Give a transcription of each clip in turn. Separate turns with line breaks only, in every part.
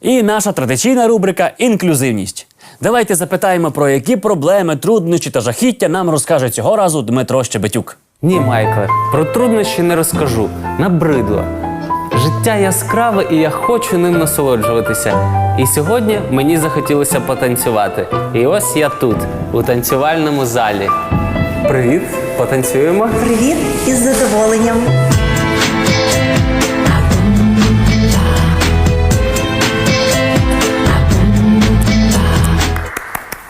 І наша традиційна рубрика Інклюзивність. Давайте запитаємо, про які проблеми, труднощі та жахіття нам розкаже цього разу Дмитро Щебетюк.
Ні, Майкле, про труднощі не розкажу. Набридло. Життя яскраве і я хочу ним насолоджуватися. І сьогодні мені захотілося потанцювати. І ось я тут, у танцювальному залі. Привіт, потанцюємо.
Привіт із задоволенням.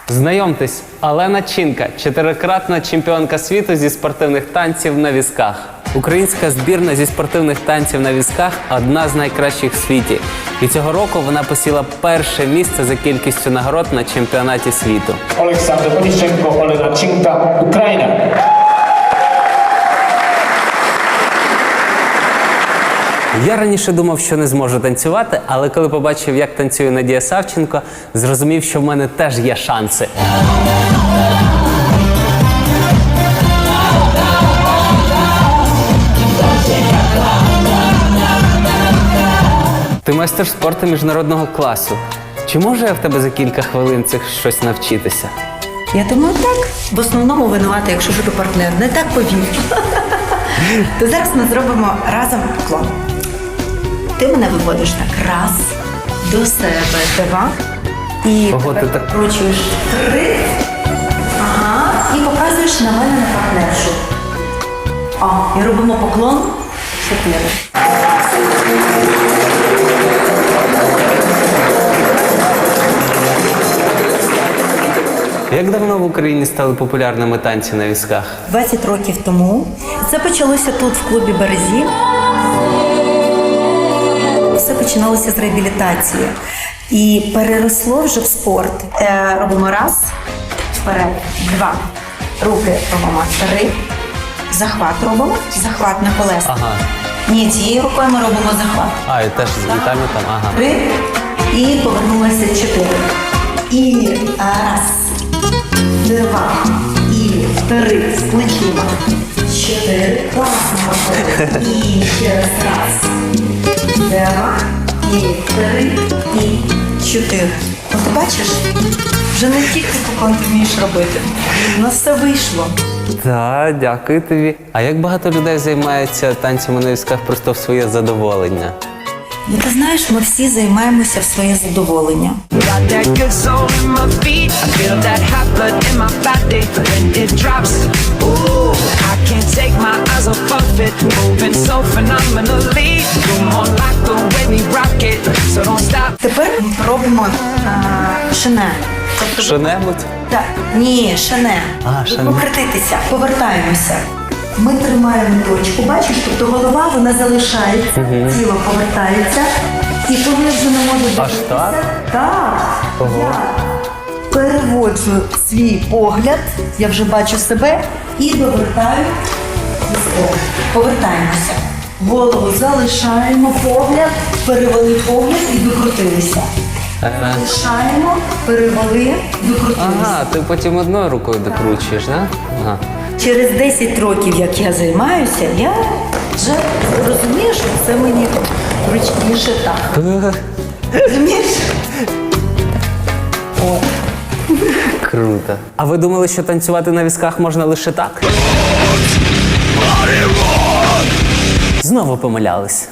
Знайомтесь, Олена Чинка, чотирикратна чемпіонка світу зі спортивних танців на візках. Українська збірна зі спортивних танців на візках одна з найкращих в світі. І цього року вона посіла перше місце за кількістю нагород на чемпіонаті світу.
Олександр Онищенко, Олена Чинка, Україна.
Я раніше думав, що не зможу танцювати, але коли побачив, як танцює Надія Савченко, зрозумів, що в мене теж є шанси. Ти майстер спорту міжнародного класу. Чи можу я в тебе за кілька хвилин цих щось навчитися?
Я думаю, так. В основному винувати, якщо буде партнер. Не так повів. То зараз ми зробимо разом поклон. Ти мене виводиш так раз до себе, два. І
Ого, ти так-
кручуєш три. Ага. І показуєш на мене на партнершу. О, і робимо поклон. Чотири.
Як давно в Україні стали популярними танці на візках?
20 років тому. Це почалося тут, в клубі Березі. Починалося з реабілітації і переросло вже в спорт. Е, робимо раз, вперед, два. Руки робимо три. Захват робимо, захват на колеса.
Ага.
Ні, цією рукою ми робимо захват.
А, і теж з там, і там. Ага.
Три. І повернулося чотири. І раз, два, і три. З плечима. Чотири. Класно. І ще раз. Раз. Два. І три. І чотири. От бачиш, вже не тільки поклон ти вмієш робити. У нас все вийшло.
Так, дякую тобі. А як багато людей займається танцями на візках просто в своє задоволення?
Ну, ти знаєш, ми всі займаємося в своє задоволення.
Got that good soul in my feet. I feel that hot blood in my body when it drops. Ooh, I can't take my eyes off of it. Moving so phenomenally. You're more like the way we rock it. So don't stop.
Тепер ми робимо а, шине. Тобто Так, ні, шане.
А, шане.
Покрититися, повертаємося. Ми тримаємо точку, бачиш, тобто голова вона залишається, тіло повертається, і коли вже не може
Аж
дивитися,
так?
так, переводжу свій погляд, я вже бачу себе і довертаю візком. Повертаємося. Голову залишаємо, погляд, перевели погляд і докрутилися.
Ага.
Залишаємо, перевели, докрутилися.
Ага, ти потім одною рукою докручуєш, так? Ага.
Через 10 років, як я займаюся, я вже розумію, що це мені зручніше так. Розумієш? О,
Круто. А ви думали, що танцювати на візках можна лише так? Знову помилялись.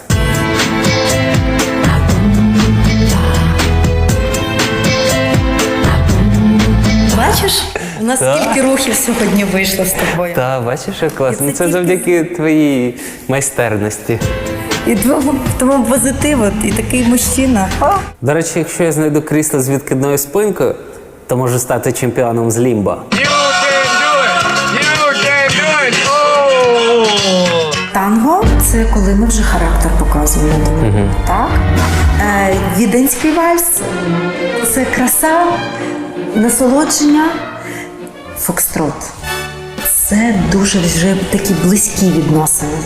бачиш, у нас скільки рухів сьогодні вийшло з тобою.
Та, бачиш, як класно. Ну,
це
це
тільки-
завдяки твоїй майстерності.
І тому, тому позитив, от, і такий мужчина. О,
До речі, якщо я знайду крісло з відкидною спинкою, то можу стати чемпіоном з лімбо.
Танго це коли ми вже характер показуємо. Так? Е, віденський вальс це краса, насолодження, фокстрот. Це дуже вже такі близькі відносини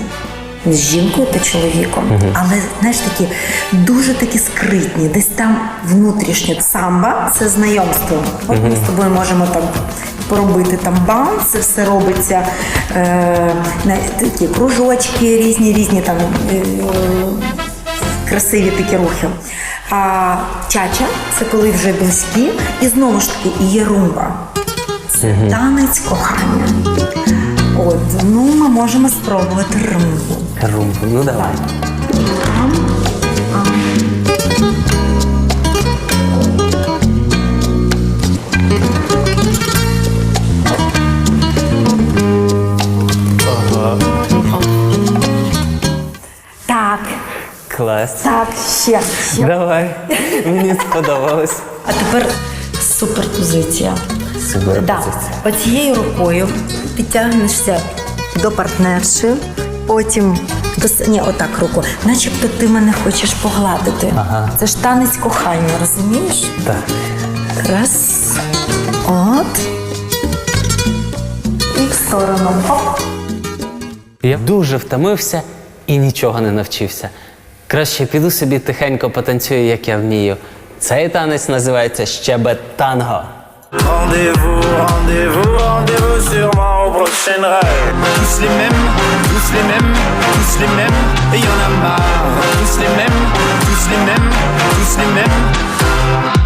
з жінкою та чоловіком. Але знаєш такі дуже такі скритні, десь там внутрішньо. Самба це знайомство. От ми з тобою можемо там поробити там бан, це все робиться е, на такі кружочки різні, різні там. Е, красиві такі рухи. А чача це коли вже близькі, і знову ж таки і є румба. Це танець кохання. От, ну ми можемо спробувати румбу.
Румбу, ну давай.
Так,
Клас.
так, ще. ще.
Давай. Мені сподобалось.
А тепер суперпозиція.
Суперпозиція.
Да. Оцією рукою ти тягнешся до партнерші, потім до ні, отак руку. Начебто ти мене хочеш погладити.
Ага.
Це ж танець кохання, розумієш?
Так.
Раз. От. І в сторону. Оп.
Я дуже втомився і нічого не навчився. Краще піду собі тихенько потанцюю, як я вмію. Цей танець називається щебет-танго.
Rendez-vous, rendez-vous, rendez-vous sûrement au prochain rêve. Tous les mêmes, Müslümüm, Müslümüm yanımda. Müslümüm, Müslümüm, Müslümüm